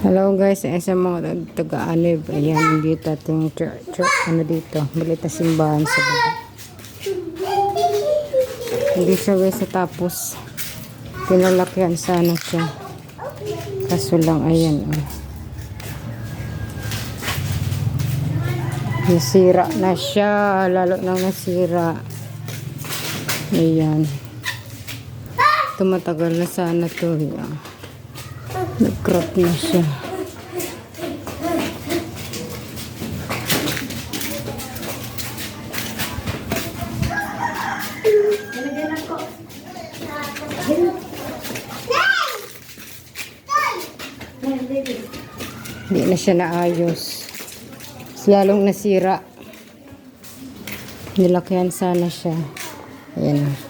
Hello guys, ay sa mga taga-anib. Ayan, dito ating church, ano dito, maliit na simbahan sa baba. Hindi siya guys tapos pinalakyan sana siya. Kaso lang, ayan. Oh. Nasira na siya, lalo nang nasira. Ayan. Tumatagal na sana to. Yeah. Nag-crop na siya. Hindi na siya naayos. Lalong nasira. Nilakyan sana siya. Ayan.